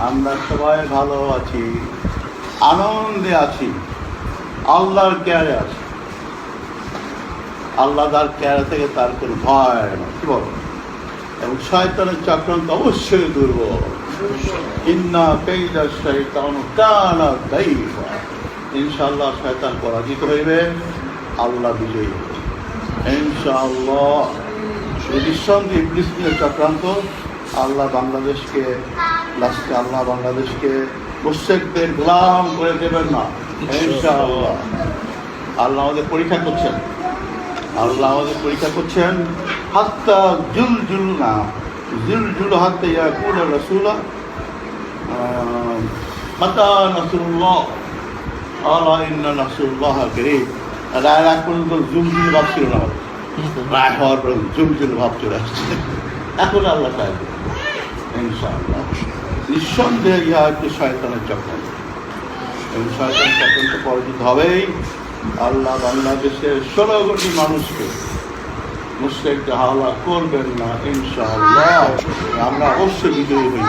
আমরা সবাই ভালো আছি আনন্দে আছি আল্লাহর কেয়ারে আছি। আল্লাহ তার কেয়ারে থেকে তার কোনো ভয় কি বল? এবং শয়তানের চক্রান্ত অবশ্যই দুর্বল। ইন্না পেইদা শয়তান কানা দাইফা ইনশাআল্লাহ শয়তান পরাজিত হইবে, আল্লাহ বিজয়ী ইনশাআল্লাহ। নিঃসন্দেহে ইবলিসের চক্রান্ত, আল্লাহ বাংলাদেশকে, লাস্টে আল্লাহ বাংলাদেশকে মুশেকদের গোলাম করে দেবেন না। ইনশাআল্লাহ। আল্লাহ আমাদের পরীক্ষা করছেন। আল্লাহ আমাদের পরীক্ষা করছেন, হাত্তা জুল জুল না জুল জুল হাত্তা ইয়াকুল রসুলা মাতা নাসরুল্লাহ। রায় ছিল না আসছে। এখন আল্লাহ ইনশাআল্লাহ। ইহা শয়তান চক্রান্ত পরাজিত হবেই। আল্লাহ বাংলাদেশের ষোলো কোটি মানুষকে মুসলিমকে হাওলা করবেন না, ইনশাআল্লাহ। আমরা অবশ্যই বিজয়ী হই